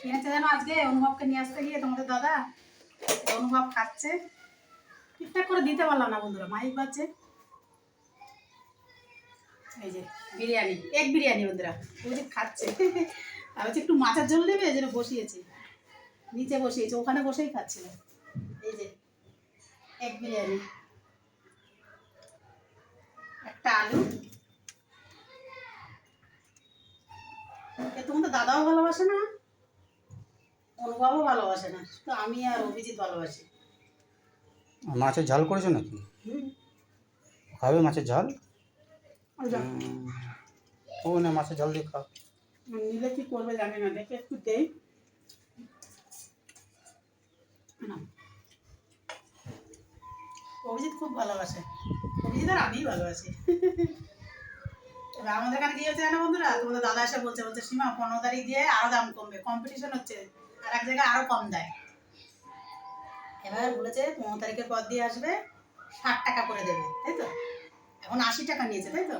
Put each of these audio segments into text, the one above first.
কিনেছে যেন আজকে? অনুভবকে নিয়ে আসতে গিয়ে তোমাদের দাদা অনুভব খাচ্ছে। ঠিকঠাক করে দিতে পারলাম না বন্ধুরা মাইক বাজছে এই যে, বিরিয়ানি, এক বিরিয়ানি বন্ধুরা বুঝি খাচ্ছে। আর হচ্ছে একটু মাছের ঝোল দেবে, এই জন্য বসিয়েছি। নিচে বসিয়েছি, ওখানে বসেই খাচ্ছিল এই যে, এক বিরিয়ানি। একটা আলু। তোমাদের দাদাও ভালোবাসে না? অনুভবও ভালোবাসে না শুধু আমি আর অভিজিৎ ভালোবাসি। মাছের ঝাল করেছ নাকি? খাবে মাছের ঝাল। ও না মাছের ঝাল দিয়ে খাও। নিলে কি করবে জানি না দেখে একটু দেই। অভিজিৎ খুব ভালোবাসে। অভিজিৎ আর আমিই ভালোবাসি। এবার আমাদের এখানে কি হচ্ছে জানো বন্ধুরা? তোমাদের দাদা এসে বলছে বলছে সীমা পনেরো তারিখ দিয়ে আরও দাম কমবে। কম্পিটিশন হচ্ছে। আর এক জায়গায় আরও কম দেয়। এবার বলেছে পনেরো তারিখের পর দিয়ে আসবে ষাট টাকা করে দেবে তাই তো? এখন আশি টাকা নিয়েছে তাই তো?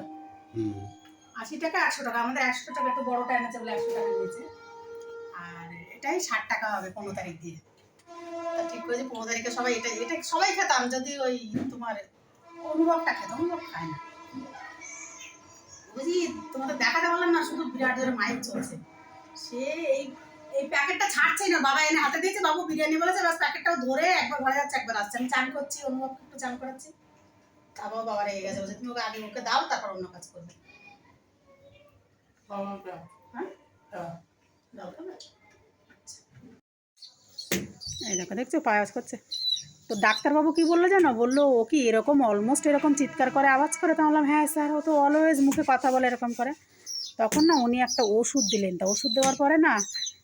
আশি টাকা একশো টাকা আমাদের একশো টাকা একটু বড় বড়টা এনেছে বলে একশো টাকা নিয়েছে। আর এটাই ষাট টাকা হবে পনেরো তারিখ দিয়ে। তা ঠিক করেছে পনেরো তারিখে সবাই এটা এটা সবাই খেতাম যদি ওই তোমার অনুভবটা খেত অনুভব খায় না। বুঝি তোমাদের দেখাতে পারলাম না শুধু বিরাট জোরে মাইক চলছে। সে এই এই প্যাকেটটা ছাড়ছেই না। বাবা এনে হাতে দিয়েছে বাবু বিরিয়ানি বলেছে বাস প্যাকেটটাও ধরে একবার ঘরে যাচ্ছে একবার আসছে। আমি চান করছি অনুভবকে একটু চান করাচ্ছি। তারপর বাবা রেগে গেছে বলছে তুমি ওকে আগে ওকে দাও তারপর অন্য কাজ করবে। হ্যাঁ? এই দেখো দেখছ পায়াস করছে। তো ডাক্তারবাবু কি বলল জানো? বলল ও কি এরকম অলমোস্ট এরকম চিৎকার করে আওয়াজ করে? তো বললাম হ্যাঁ স্যার ও তো অলওয়েজ মুখে কথা বলে এরকম করে। তখন না উনি একটা ওষুধ দিলেন। তা ওষুধ দেওয়ার পরে না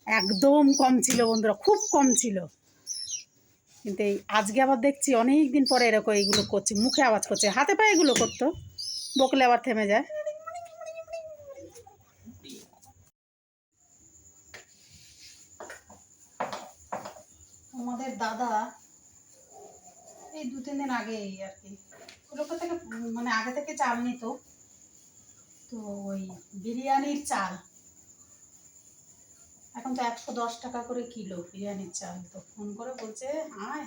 একদম কম ছিল বন্ধুরা, খুব কম ছিল। কিন্তু এই আজকে আবার দেখছি অনেক দিন পরে এরকম এইগুলো করছে, মুখে আওয়াজ করছে, হাতে পায়ে এগুলো করতো, বকলে আবার থেমে যায়। আমাদের দাদা এই দু, তিন দিন আগে আর কি ওগুলোকে থেকে মানে আগে থেকে চাল নিত, তো ওই বিরিয়ানির চাল। এখন তো একশো দশ টাকা করে কিলো বিরিয়ানির চাল। তো ফোন করে বলছে, আয়।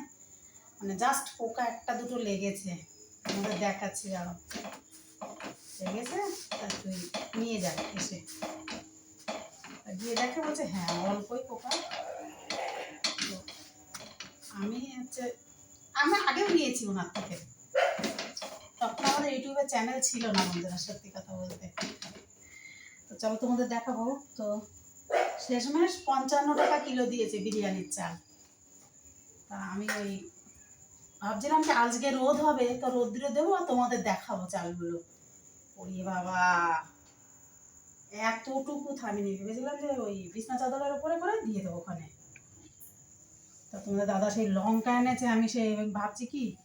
মানে জাস্ট পোকা একটা দুটো লেগেছে। আমাদের দেখাচ্ছি আরও লেগেছে, তা তুই নিয়ে যা এসে। গিয়ে দেখে বলছে হ্যাঁ অল্পই পোকা। আমি হচ্ছে, আমি আগেও নিয়েছি ওনার থেকে। তখন আমাদের ইউটিউবে চ্যানেল ছিল না বন্ধুরা, সত্যি কথা বলতে। তো চলো তোমাদের দেখাবো। তো শেষমেশ পঞ্চান্ন টাকা কিলো দিয়েছে বিরিয়ানির চাল। তা আমি ওই ভাবছিলাম যে আজকে রোদ হবে, তো রোদ্রে দেবো আর তোমাদের দেখাবো চালগুলো। ওরে বাবা! এতটুকু থামিনি, ভেবেছিলাম যে ওই বিছনা চাদরের উপরে করে দিয়ে দেবো ওখানে। তা তোমাদের দাদা সেই লঙ্কা এনেছে, আমি সেই ভাবছি কি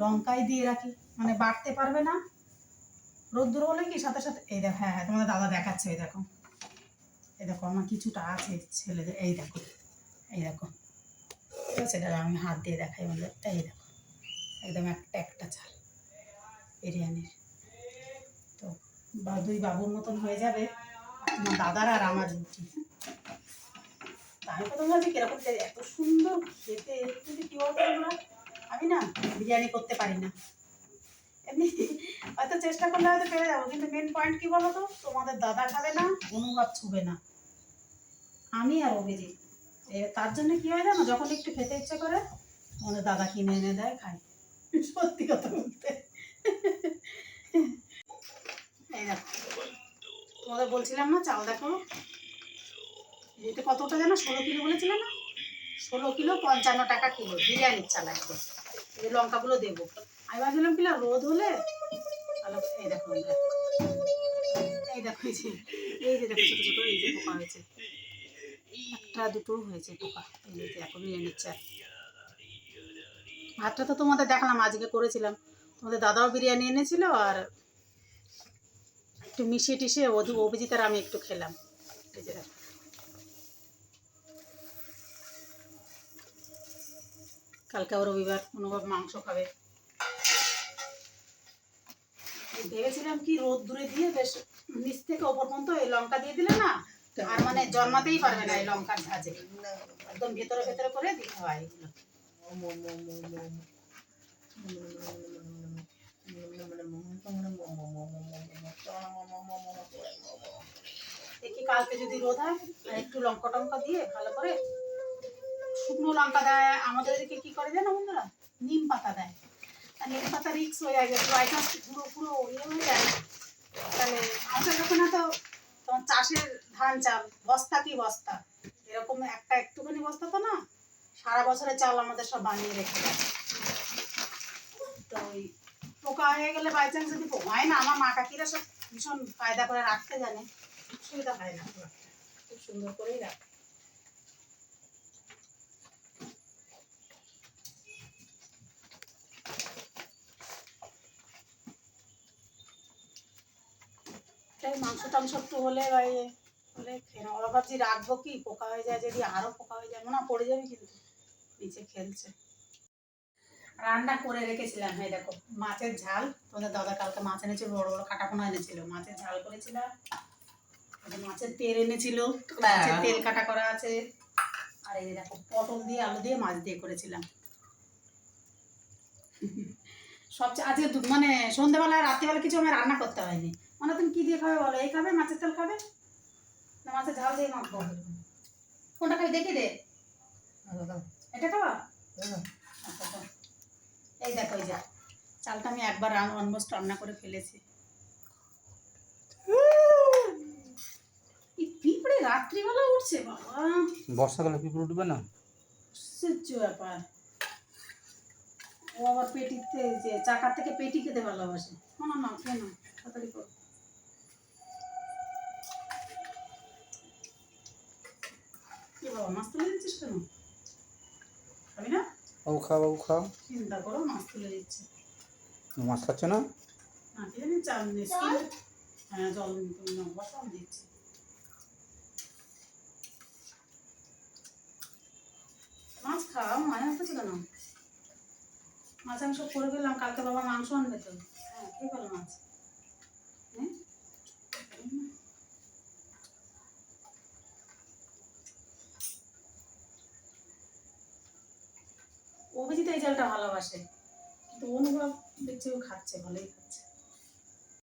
লঙ্কাই দিয়ে রাখি মানে বাড়তে পারবে না। রোদ্দুর হলে কি সাথে সাথে, এই দেখো হ্যাঁ হ্যাঁ তোমাদের দাদা দেখাচ্ছে, এই দেখো। এই দেখো, আমার কিছুটা আছে, ছেলেদের, এই দেখো এই দেখো। ঠিক আছে, দাদা, আমি হাত দিয়ে দেখাই বলে, এই দেখো, একদম একটা একটা চাল বিরিয়ানির। তো, বা, দুই বাবুর মতন হয়ে যাবে, আমার দাদার আর আমার রুটি। তা আমি প্রথম ভাবছি কীরকম এত সুন্দর খেতে, কিন্তু কি আমি না বিরিয়ানি করতে পারি না। এমনি, হয়তো চেষ্টা করলে হয়তো পেরে যাব, কিন্তু মেন পয়েন্ট কি বলো তো তোমাদের দাদা খাবে না, অনুভব ছুবে না। আমি আর অভিজিৎ। তার জন্য কি হয় জানো, যখন একটু খেতে ইচ্ছে করে আমাদের দাদা কিনে এনে দেয়, খাই। সত্যি কথা বলতে। এই তোমাদের বলছিলাম না, চাল দেখো। এটা কতটা যেন ষোলো কিলো বলেছিলাম না? ষোলো কিলো পঞ্চান্ন টাকা কিলো, বিরিয়ানির চাল একদম। এই লঙ্কাগুলো দেবো। আমি ভাবছিলাম কিনা রোদ হলে? দেখো, এই দেখো। এই দেখো, এই যে এই যে দেখো, ছোটো ছোটো, এই যে পোকা হয়েছে। একটা দুটো হয়েছে পোকা। এই যে দেখো বিরিয়ানির চাল ভাতটা তো তোমাদের দেখলাম, আজকে করেছিলাম। তোমাদের দাদাও বিরিয়ানি এনেছিল আর একটু মিশিয়ে টিশিয়ে অধু অভিজিৎ আর আমি একটু খেলাম। কালকে আবার রবিবার অনুভব মাংস খাবে। ভেবেছিলাম কি রোদ দূরে দিয়ে বেশ নিচ থেকে ওপর পর্যন্ত এই লঙ্কা দিয়ে দিলে না আর মানে জন্মাতেই পারবে না এই লঙ্কার ঝাঁজে একদম ভেতরে ভেতরে করে দিতে হয় এগুলো। দেখি কালকে যদি রোদ হয় একটু লঙ্কা টঙ্কা দিয়ে ভালো করে শুকনো লঙ্কা দেয়। আমাদের এদিকে কি করে জানো বন্ধুরা? নিম পাতা দেয়। আর নিম পাতা রিক্স হয়ে যায়। যদি পুরো পুরো ইয়ে হয়ে যায়, তাহলে আমাদের ওখানে তো তোমার চাষের ধান চাল, বস্তা কি বস্তা? এরকম একটা একটুখানি বস্তা তো না? সারা বছরের চাল আমাদের সব বানিয়ে রেখে তো ওই পোকা হয়ে গেলে বাই চান্স যদি হয় না, আমার মা কাকিরা সব ভীষণ ফায়দা করে রাখতে জানে। অসুবিধা হয় না খুব সুন্দর করেই রাখে। তাই মাংস টাংস একটু হলে বা হলে খেয়ে। আবার ভাবছি রাখব কি? পোকা হয়ে যায় যদি আরও পোকা হয়ে না পড়ে যাবে কিন্তু নিচে খেলছে। রান্না করে রেখেছিলাম হ্যাঁ দেখো মাছের ঝাল। তোমাদের দাদা কালকে মাছ এনেছিল বড় বড় কাটাপোনা এনেছিল। মাছের ঝাল করেছিলাম। মাছের তেল এনেছিল। মাছের তেল কাটা করা আছে। আর এই দেখো পটল দিয়ে আলু দিয়ে মাছ দিয়ে করেছিলাম। সবচেয়ে আজকে মানে সন্ধ্যেবেলা রাত্রিবেলা কিছু আমার রান্না করতে হয়নি মানে তুমি কি দিয়ে খাবে বলো? এই খাবে? মাছের তেল খাবে? না মাছের ঝাল দিয়ে মাখবো? কোনটা খাবে দেখি দে। এটা খাবা? আচ্ছা, এই দেখো এই যে। চালটা আমি একবার অলমোস্ট রান্না করে ফেলেছি। এই পিঁপড়ে রাত্রিবেলা উঠছে বাবা। বর্ষাকালে পিঁপড়ে উঠবে না? আশ্চর্য ব্যাপার। ও আবার পেটিতে যে চাকার থেকে পেটি খেতে ভালোবাসে। না না কেন তাড়াতাড়ি করো। বাবা মাছ তুলে দিচ্ছিস কেন? খাবি না? বাবু খাও বাবু খাও চিন্তা করো মাছ তুলে দিচ্ছে। মাছ খাচ্ছে না? না কি জানি চাল স্কিন হ্যাঁ জল তুমি নম্বর সব দিচ্ছি। মাছ খাও মায়ের কাছে কেন মাছ আমি সব করে ফেললাম কালকে বাবা মাংস আনবে তো। হ্যাঁ কে বলো মাছ হ্যাঁ অভিজিৎ ভালোবাসে। কিন্তু অনুভব দেখছি ও খাচ্ছে ভালোই খাচ্ছে।